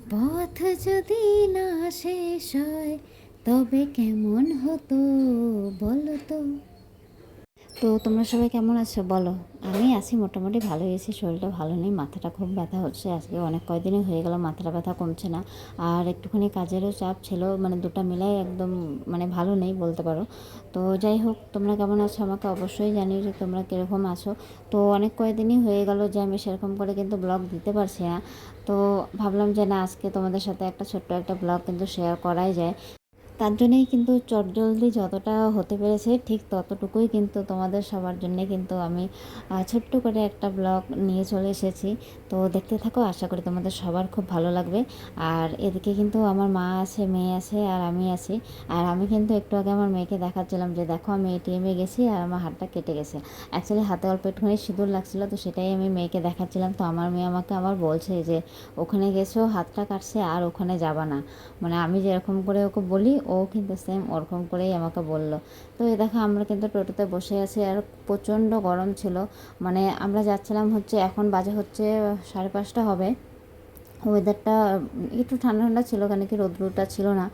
পথ যদি না শেষ হয় তবে কেমন হতো বলো তো তোমরা সবাই কেমন আছো? বলো। আমি আছি মোটামুটি ভালোই আছি, শরীরটা ভালো নেই, মাথাটা খুব ব্যথা হচ্ছে। আজকে অনেক কয়দিনই হয়ে গেল মাথাটা ব্যথা কমছে না। আর একটুখানি কাজেরও চাপ ছিল মানে দুটো মিলাই একদম মানে ভালো নেই বলতে পারো। তো যাই হোক, তোমরা কেমন আছো আমাকে অবশ্যই জানিও যে তোমরা কীরকম আছো। তো অনেক কয়দিনই হয়ে গেল যে আমি সেরকম করে কিন্তু ব্লগ দিতে পারছি না। তো ভাবলাম যে না, আজকে তোমাদের সাথে একটা ছোট্ট একটা ব্লগ কিন্তু শেয়ার করাই যায়। তার জন্যই কিন্তু চটজলদি যতটা হতে পেরেছে ঠিক ততটুকুই কিন্তু তোমাদের সবার জন্যে কিন্তু আমি ছোট্ট করে একটা ব্লগ নিয়ে চলে এসেছি। তো দেখতে থাকো, আশা করি তোমাদের সবার খুব ভালো লাগবে। আর এদিকে কিন্তু আমার মা আছে, মেয়ে আছে আর আমি আছি। আর আমি কিন্তু একটু আগে আমার মেয়েকে দেখাচ্ছিলাম যে দেখো আমি এটিএমে গেছি আর আমার হাতটা কেটে গেছে। অ্যাকচুয়ালি হাতে অল্প একটুখানি সিঁদুর লাগছিল, তো সেটাই আমি মেয়েকে দেখাচ্ছিলাম। তো আমার মেয়ে আমাকে আবার বলছে যে, ওখানে গেছো, হাতটা কাটছে আর ওখানে যাবা না। মানে আমি যেরকম করে ওকে বলি ও কিন্তু সেম ওরকম করেই আমাকে বলল। তো এই দেখো, আমরা কিন্তু টোটোতে বসে আছি আর প্রচণ্ড গরম ছিল। মানে আমরা যাচ্ছিলাম হচ্ছে, এখন বাজে হচ্ছে সাড়ে পাঁচটা হবে। ওয়েদারটা একটু ঠান্ডা ঠান্ডা ছিল, কেন কি রোদ্রুটা ছিল না।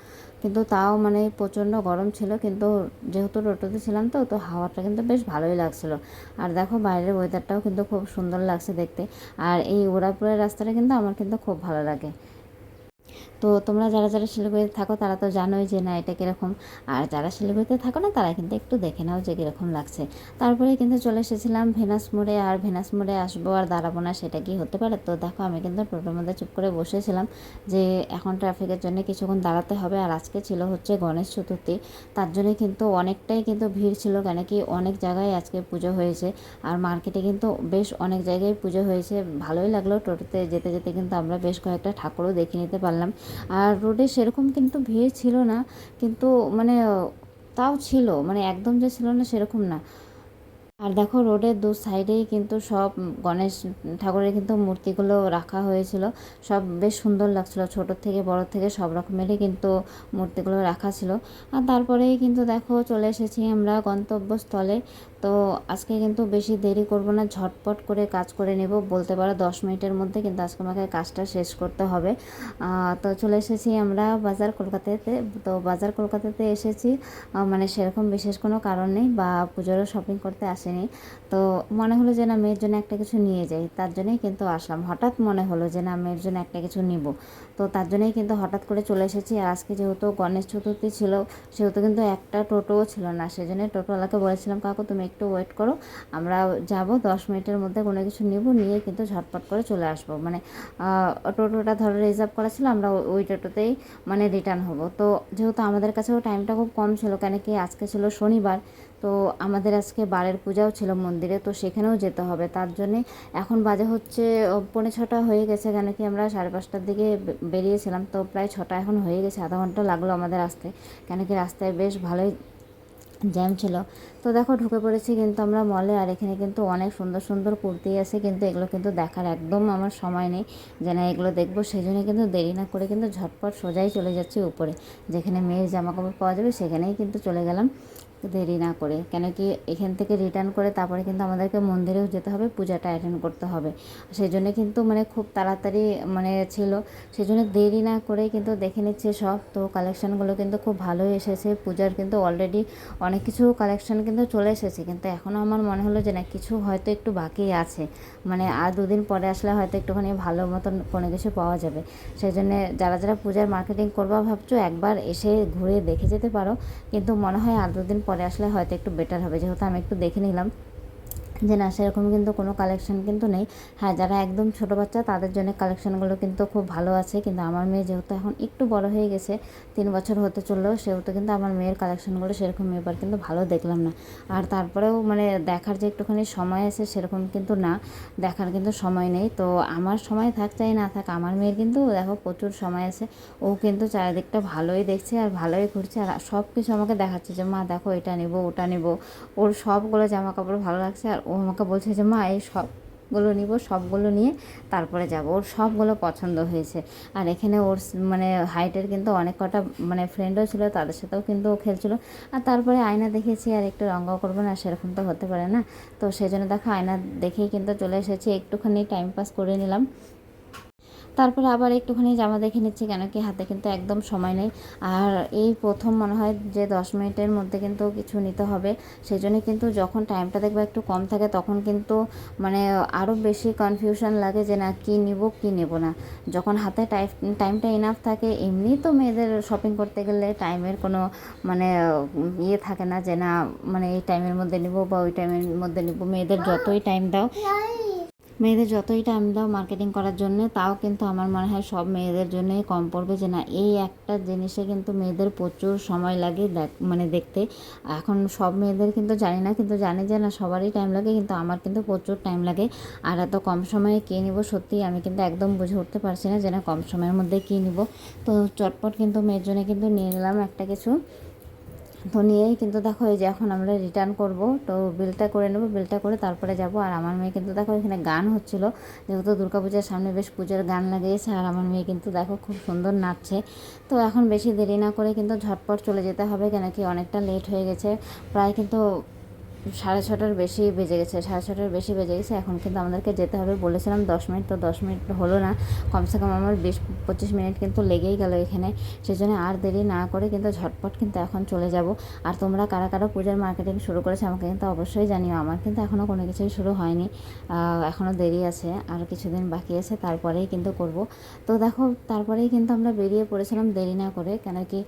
কিন্তু তাও মানে প্রচণ্ড গরম ছিল, কিন্তু যেহেতু টোটোতে ছিলাম তো তো হাওয়াটা কিন্তু বেশ ভালোই লাগছিল। আর দেখো, বাইরের ওয়েদারটাও কিন্তু খুব সুন্দর লাগছে দেখতে। আর এই ওরাপুরের রাস্তাটা কিন্তু আমার কিন্তু খুব ভালো লাগে। তো তোমরা যারা যারা শিলিগুড়িতে থাকো, তারা তো জানোই যে না, এটা কীরকম। আর যারা শিলিগুড়িতে থাকো না, তারা কিন্তু একটু দেখে নাও যে কীরকম লাগছে। তারপরে কিন্তু চলে এসেছিলাম ভেনাস মোড়ে, আর ভেনাস মোড়ে আসব আর দাঁড়াবো না, সেটা কি হতে পারে? তো দেখো, আমি কিন্তু টোটোর মধ্যে চুপ করে বসেছিলাম যে এখন ট্রাফিকের জন্য কিছুক্ষণ দাঁড়াতে হবে, আর আজকে ছিল হচ্ছে গণেশ চতুর্থী। তার জন্য কিন্তু অনেকটাই কিন্তু ভিড় ছিল, কেন কি অনেক জায়গায় আজকে পুজো হয়েছে। আর মার্কেটে কিন্তু বেশ অনেক জায়গায় পুজো হয়েছে। ভালোই লাগল, টোটোতে যেতে যেতে কিন্তু আমরা বেশ কয়েকটা ঠাকুরও দেখে নিতে পারলাম। আর রোডে সেরকম কিন্তু ভিড় ছিল না, কিন্তু মানে তাও ছিল মানে একদম যে ছিল না সেরকম না। আর দেখো রোডের দু সাইডেই কিন্তু সব গণেশ ঠাকুরের কিন্তু মূর্তিগুলো রাখা হয়েছিল, সব বেশ সুন্দর লাগছিল, ছোট থেকে বড় থেকে সব রকমেরই কিন্তু মূর্তিগুলো রাখা ছিল। আর তারপরেই কিন্তু দেখো চলে এসেছি আমরা গন্তব্যস্থলে তো আজকে কিন্তু বেশি দেরি করব না, ঝটপট করে কাজ করে নেব। বলতে পারো দশ মিনিটের মধ্যে কিন্তু আজকে আমাকে কাজটা শেষ করতে হবে। তো চলে এসেছি আমরা বাজার কলকাতাতে। তো বাজার কলকাতাতে এসেছি মানে সেরকম বিশেষ কোনো কারণ নেই বা পুজোরও শপিং করতে আসেনি। তো মনে হলো যে না মেয়ের জন্য একটা কিছু নিয়ে যাই, তার জন্যই কিন্তু আসলাম। হঠাৎ মনে হলো যে না, মেয়ের জন্য একটা কিছু নিব। তো তার জন্যই কিন্তু হঠাৎ করে চলে এসেছি। আর আজকে যেহেতু গণেশ চতুর্থী ছিল, সেহেতু কিন্তু একটা টোটোও ছিল না। সেজন্য টোটোওয়ালাকে বলেছিলাম, কাকু, তুমি একটু ওয়েট করো। আমরা যাব, দশ মিনিটের মধ্যে কোনো কিছু নিব, নিয়ে কিন্তু ঝটপট করে চলে আসব। মানে টোটোটা ধরো রিজার্ভ করা ছিল, আমরা ওই- টোটোতেই মানে রিটার্ন হব। তো যেহেতু আমাদের কাছেও টাইমটা খুব কম ছিল, কেন কি আজকে ছিল শনিবার, তো আমাদের আজকে বারের পূজাও ছিল মন্দিরে, তো সেখানেও যেতে হবে। তার জন্যে এখন বাজে হচ্ছে পৌনে ছটা হয়ে গেছে, কেন কি আমরা সাড়ে পাঁচটার দিকে বেরিয়েছিলাম, তো প্রায় ছটা এখন হয়ে গেছে, আধা ঘণ্টা লাগল আমাদের আসতে। কেন কি রাস্তায় বেশ ভালোই জ্যাম ছিল। তো দেখো ঢুকে পড়েছি কিন্তু আমরা মলে আর এখানে কিন্তু অনেক সুন্দর সুন্দর কুর্তি আছে কিন্তু এগুলো কিন্তু দেখার একদম আমার সময় নেই। যে না এগুলো দেখব সেই জন্য কিন্তু দেরি না করে কিন্তু ঝটপট সোজাই চলে যাচ্ছি উপরে। যেখানে মেয়ের জামা কাপড় পাওয়া যাবে সেখানেই কিন্তু চলে গেলাম। দেরি না করে। কেন কি এখান থেকে রিটার্ন করে তারপরে কিন্তু আমাদেরকে মন্দিরেও যেতে হবে, পূজাটা অ্যাটেন্ড করতে হবে। সেই জন্য কিন্তু মানে খুব তাড়াতাড়ি মানে ছিল। সেই জন্য দেরি না করে কিন্তু দেখে নিচ্ছে সব। তো কালেকশানগুলো কিন্তু খুব ভালোই এসেছে। পূজার কিন্তু অলরেডি অনেক কিছু কালেকশান কিন্তু চলে এসেছে। কিন্তু এখনও আমার মনে হলো যে না, কিছু হয়তো একটু বাকি আছে। মানে আর দুদিন পরে আসলে হয়তো একটুখানি ভালো মতন কোনো কিছু পাওয়া যাবে। সেই জন্যে যারা যারা পূজার মার্কেটিং করবা ভাবছ, একবার এসে ঘুরে দেখে যেতে পারো। কিন্তু মনে হয় আর দুদিন পরে আসলে হয়তো একটু বেটার হবে। যেহেতু আমি একটু দেখে নিলাম। যে না, সেরকম কিন্তু কোনো কালেকশন কিন্তু নেই। হ্যাঁ যারা একদম ছোটো বাচ্চা, তাদের জন্য কালেকশনগুলো কিন্তু খুব ভালো আছে। কিন্তু আমার মেয়ে যেহেতু এখন একটু বড় হয়ে গেছে, তিন বছর হতে চললেও সেহেতু কিন্তু আমার মেয়ের কালেকশনগুলো সেরকম এবার কিন্তু ভালো দেখলাম না। আর তারপরেও মানে দেখার যে একটুখানি সময় আছে, সেরকম কিন্তু না, দেখার কিন্তু সময় নেই। তো আমার সময় থাক চাই না থাক, আমার মেয়ের কিন্তু দেখো প্রচুর সময় আছে। ও কিন্তু চারিদিকটা ভালোই দেখছে আর ভালোই ঘুরছে আর সব কিছু আমাকে দেখাচ্ছে যে, মা, দেখো এটা নিব, ওটা নেব। ওর সবগুলো জামা কাপড় ভালো লাগছে আর ও আমাকে বলছে যে, মা, এই সবগুলো নিব, সবগুলো নিয়ে তারপরে যাব। ওর সবগুলো পছন্দ হয়েছে। আর এখানে ওর মানে হাইটের কিন্তু অনেক কটা মানে ফ্রেন্ডও ছিল, তাদের সাথেও কিন্তু ও খেলছিল। আর তারপরে আয়না দেখেছি, আর একটু রঙও করব না, সেরকম তো হতে পারে না। তো সেই জন্য দেখো, আয়না দেখেই কিন্তু চলে এসেছি। একটুখানি টাইম পাস করে নিলাম। তারপরে আবার একটুখানি জামা দেখে নিচ্ছি, কেন কি হাতে কিন্তু একদম সময় নেই। আর এই প্রথম মনে হয় যে দশ মিনিটের মধ্যে কিন্তু কিছু নিতে হবে। সেই জন্য কিন্তু যখন টাইমটা দেখবে একটু কম থাকে, তখন কিন্তু মানে আরও বেশি কনফিউশন লাগে যে না, কী নিব, কী নেব না। যখন হাতে টাইম টাইমটা ইনাফ থাকে, এমনি তো মেয়েদের শপিং করতে গেলে টাইমের কোনো মানে ইয়ে থাকে না যে না মানে এই টাইমের মধ্যে নিব বা ওই টাইমের মধ্যে নিব। মেয়েদের যতই টাইম দাও মেয়েদের যতই টাইম দাও মার্কেটিং করার জন্য, তাও কিন্তু আমার মনে হয় সব মেয়েদের জন্যই কম পড়বে যে না, এই একটা জিনিসে কিন্তু মেয়েদের প্রচুর সময় লাগে দেখ মানে দেখতে। এখন সব মেয়েদের কিন্তু জানি না, কিন্তু জানি যে না সবারই টাইম লাগে, কিন্তু আমার কিন্তু প্রচুর টাইম লাগে। আর এত কম সময়ে কী নিব সত্যি আমি কিন্তু একদম বুঝে উঠতে পারছি না যে না কম সময়ের মধ্যে কী নিব। তো চটপট কিন্তু মেয়ের জন্য কিন্তু নিয়ে নিলাম একটা কিছু। তো নিয়েই কিন্তু দেখো এই যে এখন আমরা রিটার্ন করব। তো বিলটা করে নেব বিলটা করে তারপরে যাব। আর আমার মেয়ে কিন্তু দেখো এখানে গান হচ্ছিল। যেহেতু দুর্গাপূজার সামনে বেশ পুজোর গান লাগিয়েছে আর আমার মেয়ে কিন্তু দেখো খুব সুন্দর নাচছে। তো এখন বেশি দেরি না করে কিন্তু ঝটপট চলে যেতে হবে কেন কি অনেকটা লেট হয়ে গেছে। প্রায় কিন্তু সাড়ে ছটার বেশি বেজে গেছে, সাড়ে ছটার বেশি বেজে গেছে, এখন কিন্তু আমাদেরকে যেতে হবে বলেছিলাম দশ মিনিট, তো দশ মিনিট হলো না। কমসে কম আমার বিশ, পঁচিশ মিনিট কিন্তু লেগেই গেল এখানে। সেই জন্য আর দেরি না করে কিন্তু ঝটপট কিন্তু এখন চলে যাব। আর তোমরা কারা কারা পূজার মার্কেটিং শুরু করেছে আমাকে কিন্তু অবশ্যই জানিও। আমার কিন্তু এখনও কোনো কিছুই শুরু হয়নি। এখনও দেরি আছে আরও কিছুদিন বাকি আছে, তারপরেই কিন্তু করব। তো দেখো, তারপরেই কিন্তু আমরা বেরিয়ে পড়েছিলাম দেরি না করে, কেন কি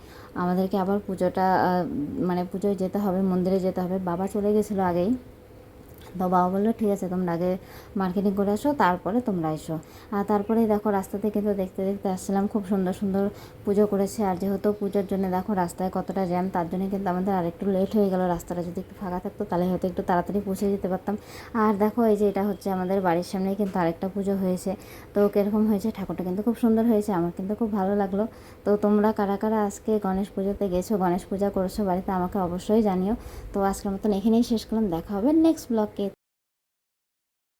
আমাদেরকে আবার পুজোটা মানে পুজোয় যেতে হবে, মন্দিরে যেতে হবে। বাবা চলে গেছিল स्लागे তো বাবা বলল, ঠিক আছে, তোমরা আগে মার্কেটিং করে আসো তারপরে তোমরা এসো। আর তারপরে দেখো, রাস্তাতে কিন্তু দেখতে দেখতে আসছিলাম, খুব সুন্দর সুন্দর পুজো করেছে। আর যেহেতু পুজোর জন্য দেখো, রাস্তায় কতটা জ্যাম তার জন্য কিন্তু আমাদের আরেকটু লেট হয়ে গেল। রাস্তাটা যদি একটু ফাঁকা থাকতো, তাহলে হয়তো একটু তাড়াতাড়ি পৌঁছে যেতে পারতাম। আর দেখো, এই যে এটা হচ্ছে আমাদের বাড়ির সামনেই কিন্তু আরেকটা পুজো হয়েছে। তো কীরকম হয়েছে? ঠাকুরটা কিন্তু খুব সুন্দর হয়েছে, আমার কিন্তু খুব ভালো লাগল। তো তোমরা কারা কারা আজকে গণেশ পুজোতে গেছো, গণেশ পূজা করেছ বাড়িতে, আমাকে অবশ্যই জানিও। তো আজকের মতন এখানেই শেষ করলাম, দেখা হবে নেক্সট ব্লগে